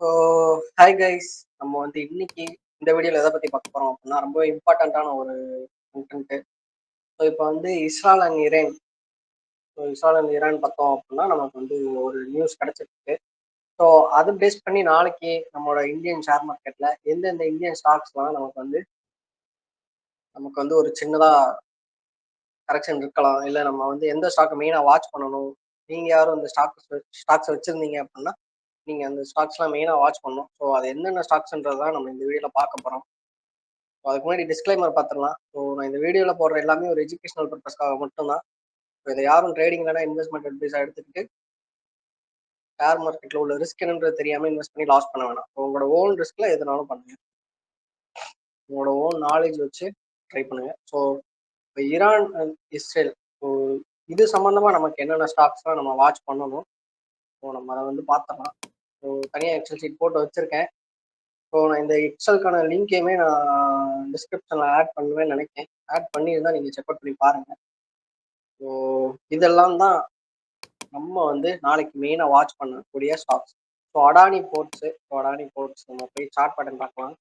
So hi guys நம்ம வந்து இன்னைக்கு இந்த வீடியோவில் எதை பற்றி பார்க்க போகிறோம் அப்படின்னா ரொம்ப இம்பார்ட்டண்ட்டான ஒரு கண்டென்ட்டு ஸோ இப்போ வந்து Israel and Iran so Israel and Iran பார்த்தோம் அப்படின்னா நமக்கு வந்து ஒரு நியூஸ் கிடச்சிருக்கு. ஸோ அதை பேஸ் பண்ணி நாளைக்கு நம்மளோட இந்தியன் ஷேர் மார்க்கெட்டில் எந்தெந்த இந்தியன் ஸ்டாக்ஸ்லாம் நமக்கு வந்து நமக்கு வந்து ஒரு சின்னதாக கரெக்ஷன் இருக்கலாம். இல்லை நம்ம வந்து எந்த ஸ்டாக்கை மெயினாக வாட்ச் பண்ணணும்? நீங்கள் யாரும் இந்த ஸ்டாக்ஸ் ஸ்டாக்ஸ் வச்சுருந்தீங்க அப்படின்னா நீங்கள் அந்த ஸ்டாக்ஸ்லாம் மெயினாக வாட்ச் பண்ணணும். ஸோ அது என்னென்ன ஸ்டாக்ஸ்ன்றது தான் நம்ம இந்த வீடியோவில் பார்க்க போகிறோம் ஸோ அதுக்கு முன்னாடி டிஸ்க்ளைமர் பார்த்துடலாம். ஸோ நான் இந்த வீடியோவில் போடுற எல்லாமே ஒரு எஜுகேஷனல் பர்பஸ்க்காக மட்டும்தான். ஸோ இதை யாரும் ட்ரேடிங் இல்லைனா இன்வெஸ்ட்மெண்ட் அட்வைஸாக எடுத்துக்கிட்டு ஷேர் மார்க்கெட்டில் உள்ள ரிஸ்க் என்னன்றது தெரியாமல் இன்வெஸ்ட் பண்ணி லாஸ் பண்ண வேணாம். ஸோ உங்களோட ஓன் ரிஸ்கில் எதுனாலும் பண்ணுங்க. உங்களோட ஓன் நாலேஜ் வச்சு ட்ரை பண்ணுங்க. ஸோ இப்போ ஈரான் அண்ட் இஸ்ரேல் ஸோ இது சம்மந்தமாக நமக்கு என்னென்ன ஸ்டாக்ஸ்லாம் நம்ம வாட்ச் பண்ணணும் ஸோ நம்ம அதை வந்து பார்த்துடலாம். தனியாக எக்ஸல் ஷீட் போட்டு வச்சுருக்கேன். ஸோ நான் இந்த எக்ஸலுக்கான லிங்கையுமே நான் டிஸ்கிரிப்ஷனில் ஆட் பண்ணுவேன்னு நினைக்கிறேன். ஆட் பண்ணியிருந்தால் நீங்கள் செக் அவுட் பண்ணி பாருங்கள் ஸோ இதெல்லாம் தான் நம்ம வந்து நாளைக்கு மெயினாக வாட்ச் பண்ணக்கூடிய stocks so Adani ports so Adani ports நம்ம போய் சார்ட் பட்டன் பார்க்கலாம்.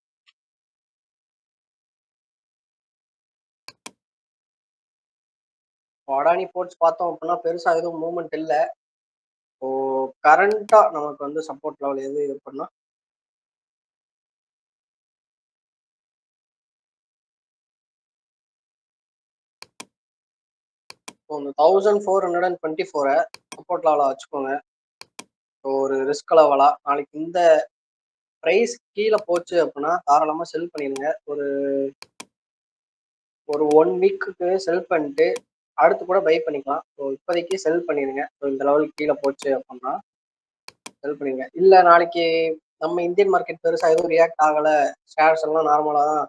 அடானி போர்ட்ஸ் பார்த்தோம் அப்படின்னா பெருசாக எதுவும் மூவ்மெண்ட் இல்லை. இப்போ கரண்டா நமக்கு வந்து சப்போர்ட் லெவல் எது இருக்குன்னா ஸோ இந்த thousand four hundred and twenty ஃபோரை சப்போர்ட் லெவலாக வச்சுக்கோங்க. ஸோ ஒரு ரிஸ்க் லெவலாக நாளைக்கு இந்த ப்ரைஸ் கீழே போச்சு அப்படின்னா தாராளமாக செல் பண்ணிடுங்க. ஒரு ஒரு ஒன் வீக்குக்கு செல் பண்ணிட்டு அடுத்து கூட பை பண்ணிக்கலாம். ஸோ இப்போதைக்கு செல் பண்ணிடுங்க ஸோ இந்த லெவலுக்கு கீழே போச்சு அப்படின்னா செல் பண்ணிடுங்க இல்லை நாளைக்கு நம்ம இந்தியன் மார்க்கெட் பெருசாக எதுவும் ரியாக்ட் ஆகலை. ஷேர்ஸ் எல்லாம் நார்மலாக தான்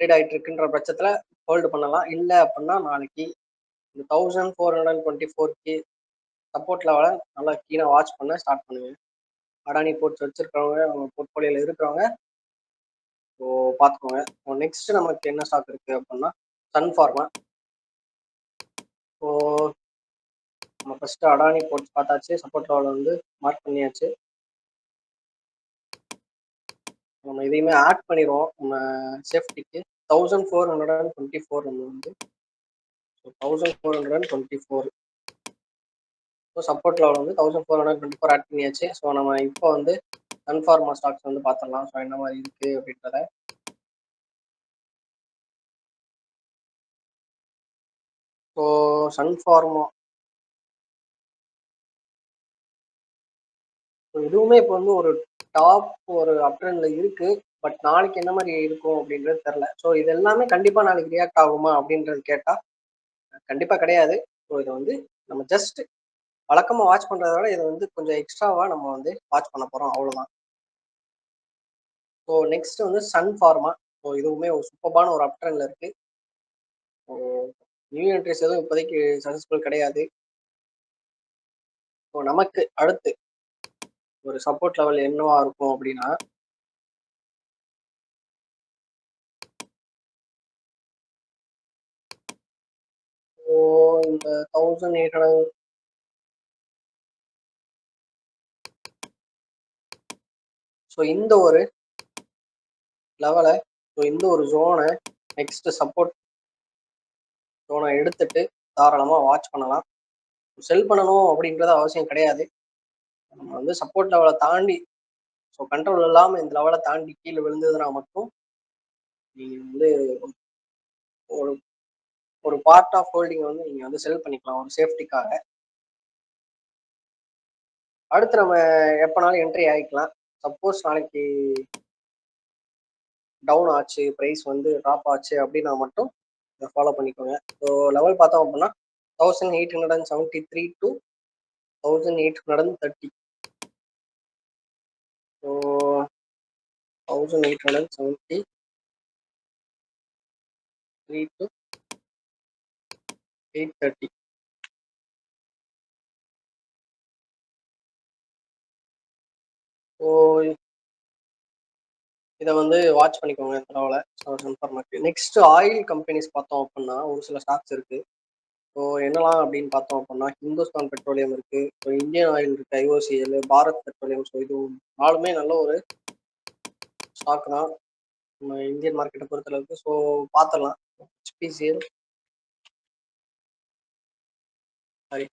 ட்ரேட் ஆகிட்டு இருக்குன்ற பட்சத்தில் ஹோல்டு பண்ணலாம். இல்லை அப்படின்னா நாளைக்கு இந்த thousand four hundred and twenty fork support லெவலை நல்லா கீழே வாட்ச் பண்ண ஸ்டார்ட் பண்ணுங்க. அடானி போர்ட்ஸ் வச்சுருக்கிறவங்க அவங்க போர்ட்ஃபோலியோவில் இருக்கிறவங்க ஸோ பார்த்துக்கோங்க. ஸோ நெக்ஸ்ட் நமக்கு என்ன ஸ்டாக் இருக்குது அப்படின்னா சன் ஃபார்மா நம்ம ஃபஸ்ட்டு அடானி போட்டு பார்த்தாச்சு. சப்போர்ட் லெவல் வந்து மார்க் பண்ணியாச்சு. நம்ம இதையுமே ஆட் பண்ணிடுவோம். நம்ம சேஃப்டிக்கு thousand four hundred and twenty four நம்ம வந்து. So thousand four hundred and twenty four so support level வந்து thousand four hundred twenty four add பண்ணியாச்சு. ஸோ நம்ம இப்போ வந்து கன்ஃபார்மா ஸ்டாக்ஸ் வந்து பார்த்துடலாம். ஸோ என்ன மாதிரி இருக்குது அப்படின்றத. ஸோ சன்ஃபார்மா ஸோ இதுவுமே இப்போ வந்து ஒரு டாப் ஒரு அப்ட்ரெண்டில் இருக்கு. பட் நாளைக்கு என்ன மாதிரி இருக்கும் அப்படின்றது தெரில. ஸோ இது எல்லாமே கண்டிப்பாக நாளைக்கு ரியாக்ட் ஆகுமா அப்படின்றது கேட்டால் கண்டிப்பாக கிடையாது. ஸோ இதை வந்து நம்ம ஜஸ்ட் வழக்கமாக வாட்ச் பண்ணுறத விட இதை வந்து கொஞ்சம் எக்ஸ்ட்ராவாக நம்ம வந்து வாட்ச் பண்ண போகிறோம் அவ்வளோதான் ஸோ நெக்ஸ்ட் வந்து சன் ஃபார்மா. ஸோ இதுவுமே ஒரு சூப்பரான ஒரு அப்ட்ரெண்டில் இருக்குது ஸோ நியூ என்ட்ரிஸ் எதுவும் இப்போதைக்கு சக்ஸஸ்ஃபுல் கிடையாது. ஸோ நமக்கு அடுத்து ஒரு சப்போர்ட் லெவல் என்னவா இருக்கும் அப்படின்னா ஸோ இந்த தௌசண்ட் எயிட் ஹண்ட்ரட் ஸோ இந்த ஒரு லெவலை ஸோ இந்த ஒரு ஜோனை நெக்ஸ்ட் சப்போர்ட் லோனை எடுத்துட்டு தாராளமாக வாட்ச் பண்ணலாம். செல் பண்ணணும் அப்படின்றது அவசியம் கிடையாது. நம்ம வந்து சப்போர்ட் லெவலை தாண்டி ஸோ கண்ட்ரோல் இல்லாமல் இந்த லெவலை தாண்டி கீழே விழுந்ததுன்னா மட்டும் நீங்கள் வந்து ஒரு ஒரு பார்ட் ஆஃப் ஹோல்டிங் வந்து நீங்கள் வந்து செல் பண்ணிக்கலாம் ஒரு சேஃப்டிக்காக அடுத்து நம்ம எப்போனாலும் என்ட்ரி ஆகிக்கலாம். சப்போஸ் நாளைக்கு டவுன் ஆச்சு ப்ரைஸ் வந்து ட்ராப் ஆச்சு அப்படின்னா மட்டும் இதை ஃபாலோ பண்ணிக்கோங்க. ஸோ லெவல் பார்த்தோம் அப்படின்னா thousand eight hundred and seventy three to thousand eight hundred and thirty so thousand eight hundred and seventy three to eight thirty so இதை வந்து வாட்ச் பண்ணிக்கோங்க இந்த தடவை. So confirm next oil companies பார்த்தோம் அப்படின்னா ஒரு சில ஸ்டாக்ஸ் இருக்குது ஸோ என்னலாம் அப்படின்னு பார்த்தோம் அப்படின்னா ஹிந்துஸ்தான் பெட்ரோலியம் இருக்கு. ஸோ இந்தியன் ஆயில் இருக்கு ஐஓசிஎல் பாரத் பெட்ரோலியம் ஸோ இது நாலுமே நல்ல ஒரு ஸ்டாக் தான். நம்ம இந்தியன் மார்க்கெட்டை பொறுத்தளவுக்கு. ஸோ பார்த்துடலாம் ஹெச்பிசிஎல் சாரி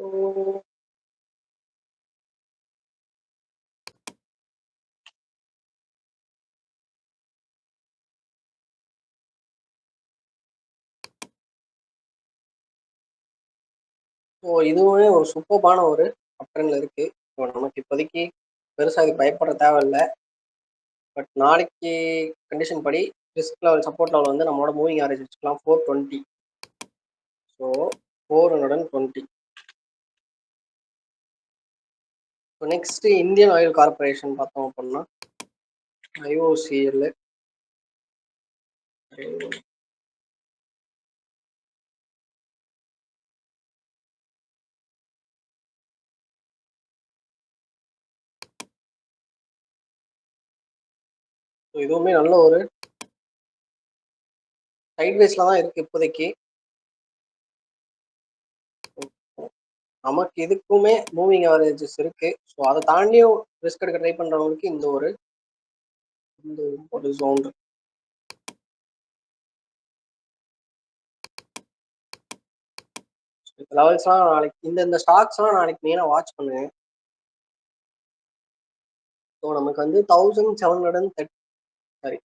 ஓ! இதுவுமே ஒரு சூப்பர்பான ஒரு ஆப்ஷன்ல இருக்கு. இப்போ நமக்கு இப்போதைக்கு பெருசாக இதுக்கு பயப்பட தேவையில்ல. பட் நாளைக்கு கண்டிஷன் படி ரிஸ்க் லெவல், சப்போர்ட் லெவல் வந்து நம்மளோட மூவிங் ஆவரேஜ் வச்சுக்கலாம் 420. ஸோ 420. இப்போ நெக்ஸ்ட்டு இந்தியன் ஆயில் கார்பரேஷன் பார்த்தோம் அப்படின்னா ஐஓசிஎல் இதுவுமே நல்ல ஒரு சைட்வேஸில் தான் இருக்குது இப்போதைக்கு. நமக்கு எதுக்குமே மூவிங் அவரேஜஸ் இருக்கு. ஸோ அதை தாண்டியும் ரிஸ்க் எடுக்க ட்ரை பண்றவங்களுக்கு இந்த ஒரு இந்த ஒரு ஜோன் லெவல்ஸ்லாம் நாளைக்கு இந்த இந்த ஸ்டாக்ஸ்லாம் நாளைக்கு மெயினாக வாட்ச் பண்ணுங்க ஸோ நமக்கு வந்து thousand seven hundred and thirty sorry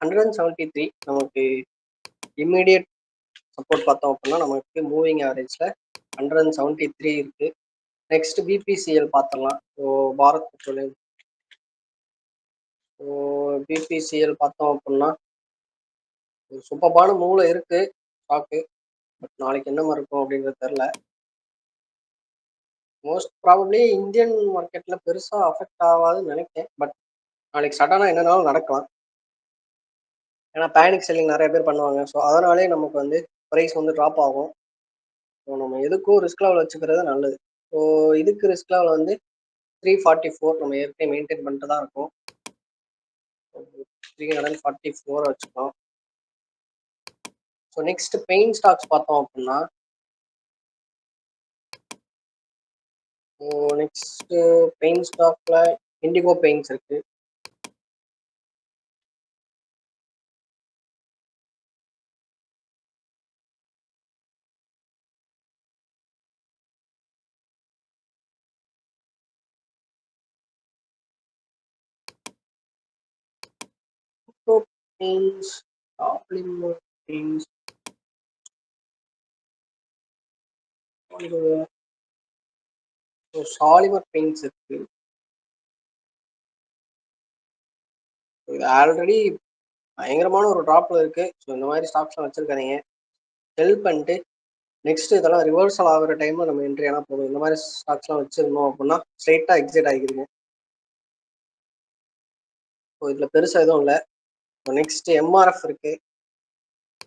hundred and seventy three நமக்கு இம்மிடியட் சப்போர்ட் பார்த்தோம் அப்படின்னா நமக்கு moving ஆவரேஜில் hundred and seventy three இருக்கு நெக்ஸ்ட் பிபிசிஎல் பார்த்துடலாம் so Bharat petroleum so BPCL பார்த்தோம் அப்படின்னா ஒரு சூப்பர்பான மூளை இருக்கு. ஸ்டாக்கு பட் நாளைக்கு என்ன மாதிரி இருக்கும் அப்படின்றது தெரில. மோஸ்ட் ப்ராபப்ளி இந்தியன் மார்க்கெட்ல பெருசா அஃபெக்ட் ஆகாதுன்னு நினைக்கிறேன். பட் நாளைக்கு சடனா என்னன்னாலும் நடக்கலாம். ஏன்னா பேனிக் செல்லிங் நிறைய பேர் பண்ணுவாங்க. ஸோ அதனாலே நமக்கு வந்து ப்ரைஸ் வந்து ட்ராப் ஆகும். ஸோ நம்ம எதுக்கும் ரிஸ்க் லெவல் வச்சுக்கிறது நல்லது. ஸோ இதுக்கு ரிஸ்க் லெவல் வந்து த்ரீ ஃபார்ட்டி ஃபோர் நம்ம ஏற்கனவே மெயின்டைன் பண்ணிட்டு தான் இருக்கும். த்ரீ ஹண்ட்ரட் ஃபார்ட்டி ஃபோர் வச்சுக்கலாம் ஸோ நெக்ஸ்ட் பெயின் ஸ்டாக்ஸ் பார்த்தோம் அப்படின்னா நெக்ஸ்ட் பெயின் ஸ்டாக்ல இண்டிகோ பெயிண்ட்ஸ் இருக்கு பெயிண்ட்ஸ் பெயிண்ட்ஸ் சாலிமர் பெயிண்ட்ஸ் இருக்கு. இது ஆல்ரெடி பயங்கரமான ஒரு ட்ராப்ல இருக்கு. ஸோ இந்த மாதிரி ஸ்டாக்ஸ்லாம் வச்சிருக்காதீங்க. செல் பண்ணிட்டு நெக்ஸ்ட் இதெல்லாம் ரிவர்சல் ஆகுற டைம்ல நம்ம என்ட்ரி ஆனால் போதும். இந்த மாதிரி ஸ்டாக்ஸ்லாம் வச்சிருந்தோம் அப்படின்னா ஸ்ட்ரெயிட்டாக எக்ஸிட் ஆகிக்கிறீங்க ஸோ இதில் பெருசாக எதுவும் இல்லை. நெக்ஸ்ட் எம்ஆர்எஃப் இருக்கு.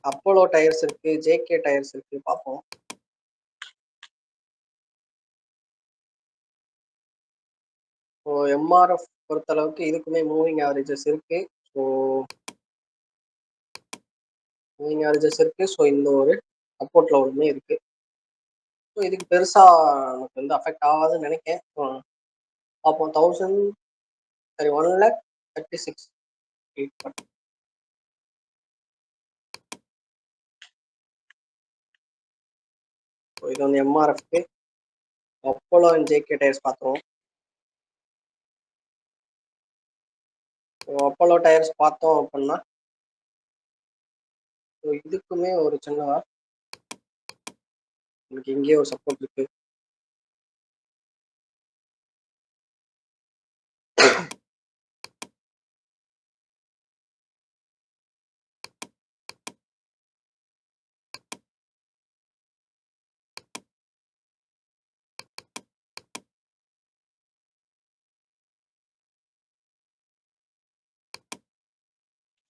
அப்போலோ டயர்ஸ் இருக்கு ஜேகே டயர்ஸ் இருக்கு பார்ப்போம். ஸோ எம்ஆர்எஃப் பொறுத்தளவுக்கு இதுக்குமே மூவிங் ஆவரேஜஸ் இருக்கு. ஸோ மூவிங் ஆவரேஜஸ் இருக்கு. ஸோ இந்த ஒரு சப்போர்ட் லெவலுமே இருக்கு. ஸோ இதுக்கு பெருசா நமக்கு வந்து அஃபெக்ட் ஆகாதுன்னு நினைக்கிறேன் பார்ப்போம். தௌசண்ட் சரி one lakh thirty six eight so இது வந்து எம்ஆர்எஃப்க்கு அப்போலோ அண்ட் ஜேகே டயர்ஸ் பார்த்துருவோம். ஸோ அப்போலோ டயர்ஸ் பார்த்தோம் அப்படின்னா ஸோ இதுக்குமே ஒரு சின்ன எனக்கு இங்கேயே ஒரு சப்போர்ட் இருக்கு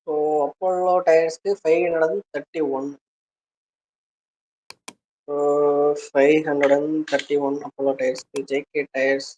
so Apollo டயர்ஸ்க்கு five hundred thirty one five hundred and thirty one Apollo tyres JK tyres